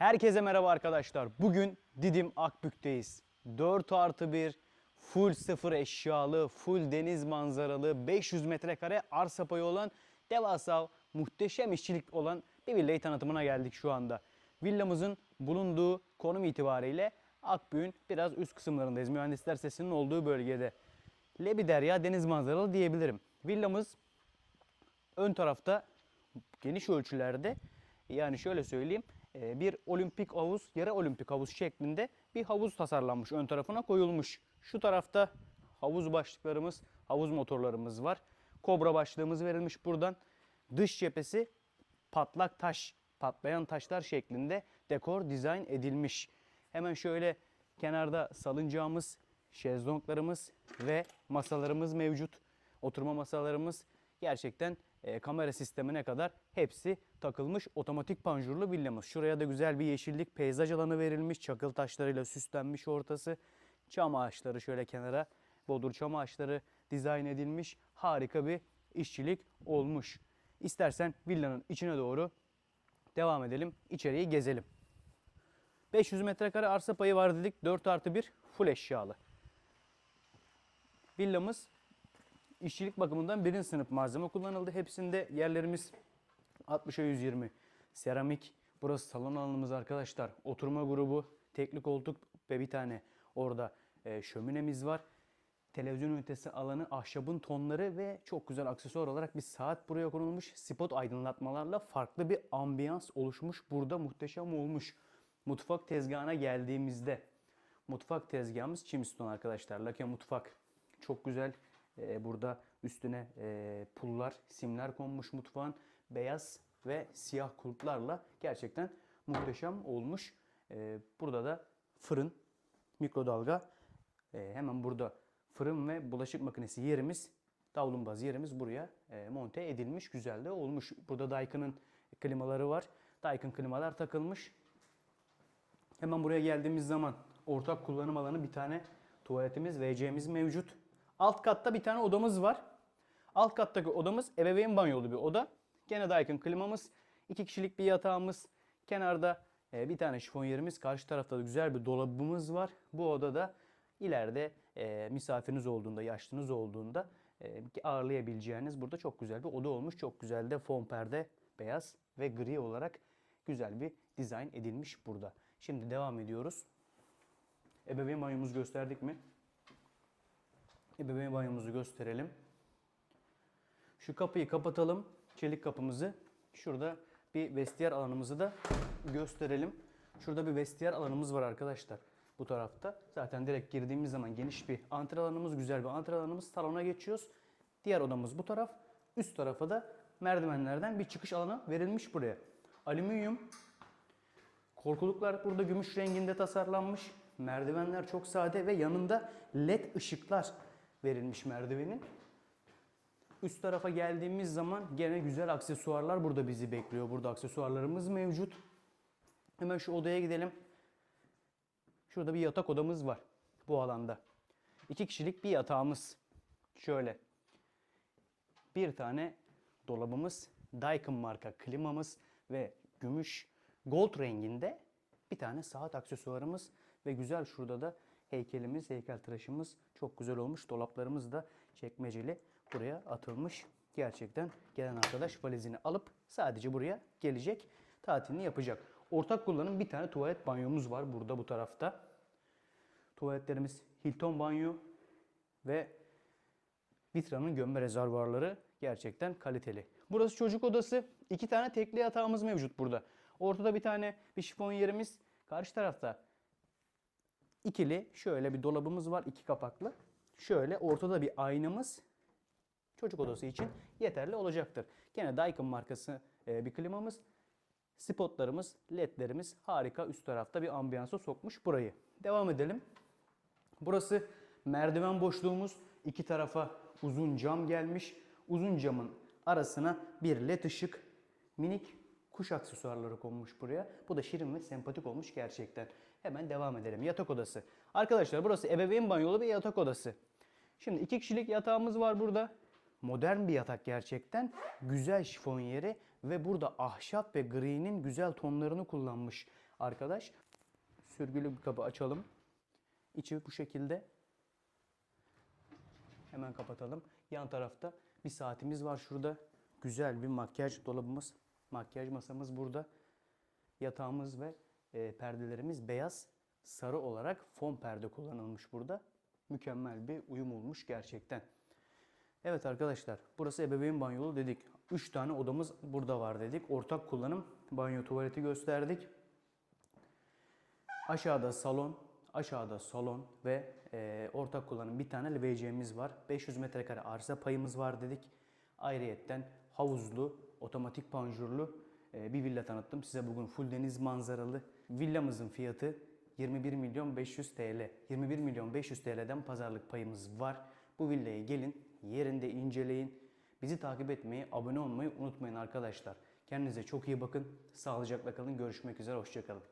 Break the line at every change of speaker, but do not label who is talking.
Herkese merhaba arkadaşlar. Bugün Didim Akbük'teyiz. 4 artı 1 full sıfır eşyalı, full deniz manzaralı, 500 metrekare arsa payı olan devasa muhteşem işçilik olan bir villayı tanıtımına geldik şu anda. Villamızın bulunduğu konum itibariyle Akbük'ün biraz üst kısımlarındayız. Mühendisler sesinin olduğu bölgede. Lebiderya deniz manzaralı diyebilirim. Villamız ön tarafta geniş ölçülerde yani şöyle söyleyeyim bir olimpik havuz, yarı olimpik havuz şeklinde bir havuz tasarlanmış. Ön tarafına koyulmuş. Şu tarafta havuz başlıklarımız, havuz motorlarımız var. Kobra başlığımız verilmiş buradan. Dış cephesi patlak taş, patlayan taşlar şeklinde dekor dizayn edilmiş. Hemen şöyle kenarda salıncağımız, şezlonglarımız ve masalarımız mevcut. Oturma masalarımız gerçekten e, kamera sistemine kadar hepsi takılmış otomatik panjurlu villamız. Şuraya da güzel bir yeşillik peyzaj alanı verilmiş. Çakıl taşlarıyla süslenmiş ortası. Çam ağaçları şöyle kenara bodur çam ağaçları dizayn edilmiş. Harika bir işçilik olmuş. İstersen villanın içine doğru devam edelim. İçeriği gezelim. 500 metrekare arsa payı var dedik. 4 artı 1 full eşyalı. Villamız işçilik bakımından birinci sınıf malzeme kullanıldı. Hepsinde yerlerimiz 60'a 120. Seramik. Burası salon alanımız arkadaşlar. Oturma grubu, tekli koltuk ve bir tane orada e, şöminemiz var. Televizyon ünitesi alanı, ahşabın tonları ve çok güzel aksesuar olarak bir saat buraya konulmuş. Spot aydınlatmalarla farklı bir ambiyans oluşmuş. Burada muhteşem olmuş. Mutfak tezgahına geldiğimizde mutfak tezgahımız Chimstone arkadaşlar. Lake mutfak. Çok güzel. Ee, burada üstüne e, pullar, simler konmuş mutfağın. Beyaz ve siyah kulplarla gerçekten muhteşem olmuş. Ee, burada da fırın, mikrodalga. Hemen burada fırın ve bulaşık makinesi yerimiz, davlumbaz yerimiz buraya e, monte edilmiş. Güzel de olmuş. Burada Daikin'in klimaları var. Daikin klimalar takılmış. Hemen buraya geldiğimiz zaman ortak kullanım alanı bir tane tuvaletimiz, WC'miz mevcut. Alt katta bir tane odamız var. Alt kattaki odamız ebeveyn banyolu bir oda. Gene Daikin klimamız, iki kişilik bir yatağımız, kenarda e, bir tane şifonyerimiz, karşı tarafta da güzel bir dolabımız var. Bu odada ileride e, misafiriniz olduğunda, yaşlınız olduğunda e, ağırlayabileceğiniz burada çok güzel bir oda olmuş. Çok güzel de fon perde, beyaz ve gri olarak güzel bir dizayn edilmiş burada. Şimdi devam ediyoruz. Ebeveyn banyomuzu gösterdik mi? Ebeveyn banyomuzu gösterelim. Şu kapıyı kapatalım. Çelik kapımızı. Şurada bir vestiyer alanımızı da gösterelim. Şurada bir vestiyer alanımız var arkadaşlar. Bu tarafta. Zaten direkt girdiğimiz zaman geniş bir antre alanımız, güzel bir antre alanımız. Salona geçiyoruz. Diğer odamız bu taraf. Üst tarafa da merdivenlerden bir çıkış alanı verilmiş buraya. Alüminyum Korkuluklar burada gümüş renginde tasarlanmış. Merdivenler çok sade ve yanında led ışıklar verilmiş merdivenin. Üst tarafa geldiğimiz zaman gene güzel aksesuarlar burada bizi bekliyor. Burada aksesuarlarımız mevcut. Hemen şu odaya gidelim. Şurada bir yatak odamız var bu alanda. İki kişilik bir yatağımız. Şöyle. Bir tane dolabımız, Daikin marka klimamız ve gümüş gold renginde bir tane saat aksesuarımız ve güzel şurada da heykelimiz, heykeltıraşımız çok güzel olmuş. Dolaplarımız da çekmeceli buraya atılmış. Gerçekten gelen arkadaş valizini alıp sadece buraya gelecek, tatilini yapacak. Ortak kullanım bir tane tuvalet banyomuz var burada bu tarafta. Tuvaletlerimiz Hilton banyo ve Vitra'nın gömme rezervuarları gerçekten kaliteli. Burası çocuk odası. İki tane tekli yatağımız mevcut burada. Ortada bir tane bir şifon yerimiz. Karşı tarafta ikili şöyle bir dolabımız var. iki kapaklı. Şöyle ortada bir aynamız çocuk odası için yeterli olacaktır. Gene Daikin markası e, bir klimamız. Spotlarımız, ledlerimiz harika üst tarafta bir ambiyansa sokmuş burayı. Devam edelim. Burası merdiven boşluğumuz. İki tarafa uzun cam gelmiş. Uzun camın arasına bir led ışık, minik kuş aksesuarları konmuş buraya. Bu da şirin ve sempatik olmuş gerçekten. Hemen devam edelim. Yatak odası. Arkadaşlar burası ebeveyn banyolu bir yatak odası. Şimdi iki kişilik yatağımız var burada. Modern bir yatak gerçekten. Güzel şifon yeri ve burada ahşap ve gri'nin güzel tonlarını kullanmış. arkadaş. Sürgülü bir kapı açalım. İçi bu şekilde. Hemen kapatalım. Yan tarafta bir saatimiz var şurada. Güzel bir makyaj dolabımız. Makyaj masamız burada. Yatağımız ve e, perdelerimiz beyaz sarı olarak fon perde kullanılmış burada. Mükemmel bir uyum olmuş gerçekten. Evet arkadaşlar burası ebeveyn banyolu dedik. 3 tane odamız burada var dedik. Ortak kullanım banyo tuvaleti gösterdik. Aşağıda salon, aşağıda salon ve e, ortak kullanım bir tane LVC'miz var. 500 metrekare arsa payımız var dedik. Ayrıyetten havuzlu, otomatik panjurlu e, bir villa tanıttım. Size bugün full deniz manzaralı. Villamızın fiyatı 21 milyon 500 TL. 21 milyon 500 TL'den pazarlık payımız var. Bu villaya gelin, yerinde inceleyin. Bizi takip etmeyi, abone olmayı unutmayın arkadaşlar. Kendinize çok iyi bakın. Sağlıcakla kalın. Görüşmek üzere. Hoşçakalın.